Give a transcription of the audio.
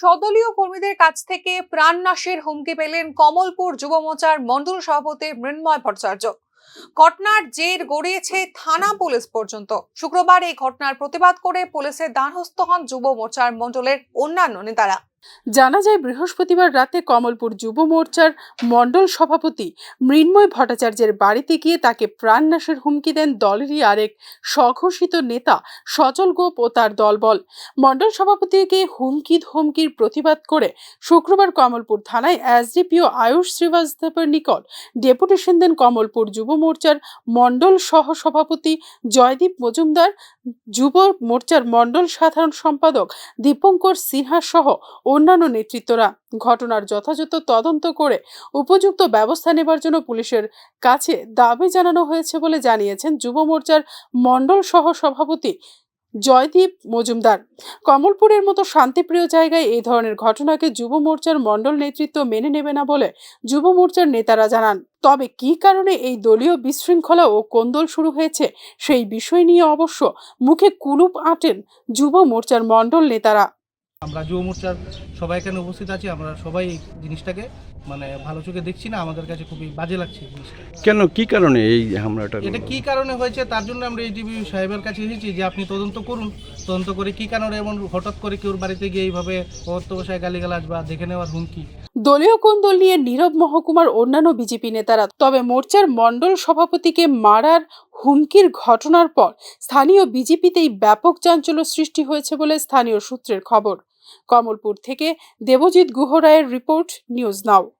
সদলীয় কর্মীদের কাছ থেকে প্রাণনাশের হুমকি পেলেন কমলপুর যুব মোর্চার মণ্ডল সভাপতি মৃন্ময় ভট্টাচার্য। ঘটনার জের গড়িয়েছে থানা পুলিশ পর্যন্ত। শুক্রবার এই ঘটনার প্রতিবাদ করে পুলিশের দ্বারস্থ হন যুব মোর্চার মন্ডলের অন্যান্য নেতারা। জানা যায় বৃহস্পতিবার রাতে কমলপুর যুব মোর্চার মণ্ডল সভাপতি মৃন্ময় ভট্টাচার্যের বাড়িতে গিয়ে তাকে প্রাণনাশের হুমকি দেন দলেরই আরেক স্বঘোষিত নেতা সচল গোপ ও তার দলবল। মণ্ডল সভাপতিকে হুমকি ধমকির প্রতিবাদ করে শুক্রবার কমলপুর থানায় এসডিপিও আয়ুষ শ্রীবাস্তবের নিকট ডেপুটেশন দেন কমলপুর যুব মোর্চার মণ্ডল সহ সভাপতি জয়দীপ মজুমদার, যুব মোর্চার মণ্ডল সাধারণ সম্পাদক দীপঙ্কর সিনহা সহ অন্যান্য নেতৃত্বরা ঘটনার যথাযথ তদন্ত করে উপযুক্ত ব্যবস্থা নেবার জন্য পুলিশের কাছে দাবি জানানো হয়েছে বলে জানিয়েছেন যুব মোর্চার মণ্ডল সহ সভাপতি জয়দীপ মজুমদার। কমলপুরের মতো শান্তিপ্রিয় জায়গায় এই ধরনের ঘটনাকে যুব মোর্চার মণ্ডল নেতৃত্ব মেনে নেবে না বলে যুব মোর্চার নেতারা জানান। তবে কী কারণে এই দলীয় বিশৃঙ্খলা ও কোন্দল শুরু হয়েছে সেই বিষয় নিয়ে অবশ্য মুখে কুলুপ আঁটেন যুব মোর্চার মণ্ডল নেতারা। আমরা যুব মোর্চার সবাই এখানে উপস্থিত আছি আমরা সবাই এই জিনিসটাকে মানে ভালো চোখে দেখছি না আমাদের কাছে খুবই বাজে লাগছে এই জিনিসটা। কেন কি কারণে এই হামলাটা এটা কি কারণে হয়েছে তার জন্য আমরা এইটিভি সাহেবের কাছে এসেছি যে আপনি তদন্ত করুন তদন্ত করে কি কারণে এমন হঠাৎ করে কেউ বাড়িতে গিয়ে এইভাবে অত্যবসায় গালিগালাজ বা দেখে নেওয়ার হুমকি? দলীয় কোন্দল নিয়ে নীরব মহকুমার অন্যান্য বিজেপি নেতারা তবে মোর্চার মণ্ডল সভাপতিকে মারার হুমকির ঘটনার পর স্থানীয় বিজেপিতেই ব্যাপক চাঞ্চল্য সৃষ্টি হয়েছে বলে স্থানীয় সূত্রের খবর। কমলপুর থেকে দেবজিৎ গুহরায়ের রিপোর্ট নিউজ নাও।